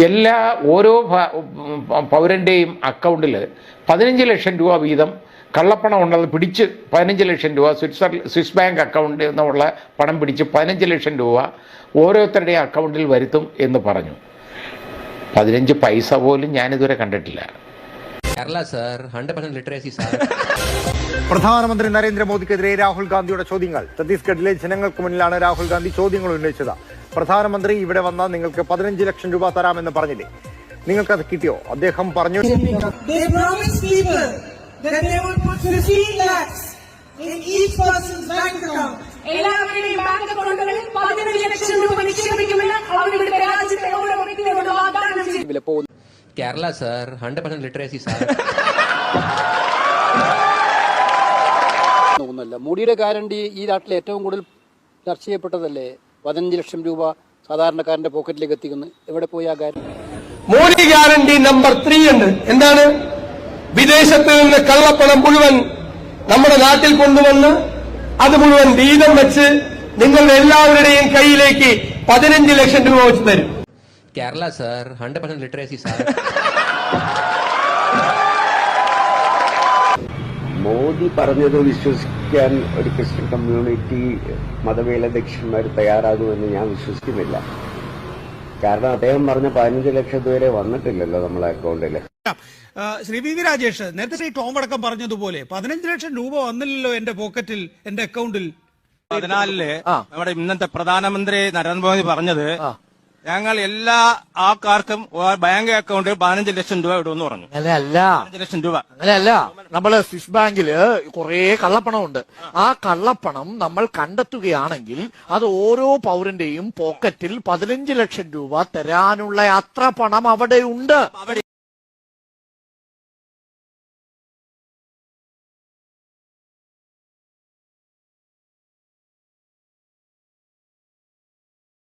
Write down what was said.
എല്ലാ ഓരോ പൗരന്റെയും അക്കൗണ്ടിൽ പതിനഞ്ച് ലക്ഷം രൂപ വീതം കള്ളപ്പണം ഉണ്ടെന്ന് പിടിച്ച് പതിനഞ്ച് ലക്ഷം രൂപ സ്വിറ്റ്സർ സ്വിസ് ബാങ്ക് അക്കൗണ്ടിൽ നിന്നുള്ള പണം പിടിച്ച് പതിനഞ്ച് ലക്ഷം രൂപ ഓരോരുത്തരുടെയും അക്കൗണ്ടിൽ വരുത്തും എന്ന് പറഞ്ഞു. പതിനഞ്ച് പൈസ പോലും ഞാനിതുവരെ കണ്ടിട്ടില്ല. Kerala sir hundred percent literacy sir പ്രധാനമന്ത്രി നരേന്ദ്രമോദിക്കെതിരെ രാഹുൽ ഗാന്ധിയുടെ ചോദ്യങ്ങൾ. ഛത്തീസ്ഗഡിലെ ജനങ്ങൾക്ക് മുന്നിലാണ് രാഹുൽ ഗാന്ധി ചോദ്യങ്ങൾ ഉന്നയിച്ചത്. പ്രധാനമന്ത്രി ഇവിടെ വന്നാൽ നിങ്ങൾക്ക് പതിനഞ്ച് ലക്ഷം രൂപ തരാമെന്ന് പറഞ്ഞില്ലേ? നിങ്ങൾക്കത് കിട്ടിയോ? അദ്ദേഹം പറഞ്ഞു They promised people that they would put 15 lakhs in each person's bank account. എല്ലാവരുടെയും ബാങ്ക് അക്കൗണ്ടുകളിൽ പതിനഞ്ച് ലക്ഷം രൂപ നിക്ഷേപിക്കുമെന്ന് അവർ ഇവിടുത്തെ രാജ്യത്തെ ഓരോ വ്യക്തികളോട് വാഗ്ദാനം ചെയ്തു. Kerala sir hundred percent literacy sir ഒന്നല്ല മോഡിയുടെ ഗ്യാരണ്ടി ഈ നാട്ടിൽ ഏറ്റവും കൂടുതൽ ചർച്ച ചെയ്യപ്പെട്ടതല്ലേ? പതിനഞ്ച് ലക്ഷം രൂപ സാധാരണക്കാരന്റെ പോക്കറ്റിലേക്ക് എത്തിക്കുന്നു. എവിടെ പോയി ആ guarantee? Modi guarantee number three ഉണ്ട്. എന്താണ്? വിദേശത്ത് നിന്ന് കള്ളപ്പണം മുഴുവൻ നമ്മുടെ നാട്ടിൽ കൊണ്ടുവന്ന് അത് മുഴുവൻ വീതം വെച്ച് നിങ്ങളുടെ എല്ലാവരുടെയും കയ്യിലേക്ക് പതിനഞ്ച് ലക്ഷം രൂപ വെച്ച് തരും. Kerala sir hundred percent literacy sir Modi പറഞ്ഞത് വിശ്വസിക്കാൻ ഒരു ക്രിസ്ത്യൻ കമ്മ്യൂണിറ്റി മതമേലധ്യക്ഷന്മാർ തയ്യാറാകുമെന്ന് ഞാൻ വിശ്വസിക്കുന്നില്ല. കാരണം അദ്ദേഹം പറഞ്ഞ പതിനഞ്ച് ലക്ഷം ഇതുവരെ വന്നിട്ടില്ലല്ലോ നമ്മളെ അക്കൗണ്ടിൽ ശ്രീ വി വി രാജേഷ് നേരത്തെ ശ്രീ ടോം അടക്കം പറഞ്ഞതുപോലെ പതിനഞ്ച് ലക്ഷം രൂപ വന്നില്ലല്ലോ എന്റെ പോക്കറ്റിൽ എന്റെ അക്കൗണ്ടിൽ പതിനാലിൽ നമ്മുടെ ഇന്നത്തെ പ്രധാനമന്ത്രി നരേന്ദ്രമോദി പറഞ്ഞത് ഞങ്ങൾ എല്ലാ ആൾക്കാർക്കും ബാങ്ക് അക്കൗണ്ടിൽ പതിനഞ്ച് ലക്ഷം രൂപ ഇടുമെന്ന് പറഞ്ഞു. അല്ല പതിനഞ്ച് ലക്ഷം രൂപ. അങ്ങനെയല്ല. നമ്മൾ സ്വിസ് ബാങ്കിൽ കുറേ കള്ളപ്പണമുണ്ട്. ആ കള്ളപ്പണം നമ്മൾ കണ്ടെത്തുകയാണെങ്കിൽ അത് ഓരോ പൗരന്റെയും പോക്കറ്റിൽ പതിനഞ്ച് ലക്ഷം രൂപ തരാനുള്ള അത്ര പണം അവിടെ ഉണ്ട്.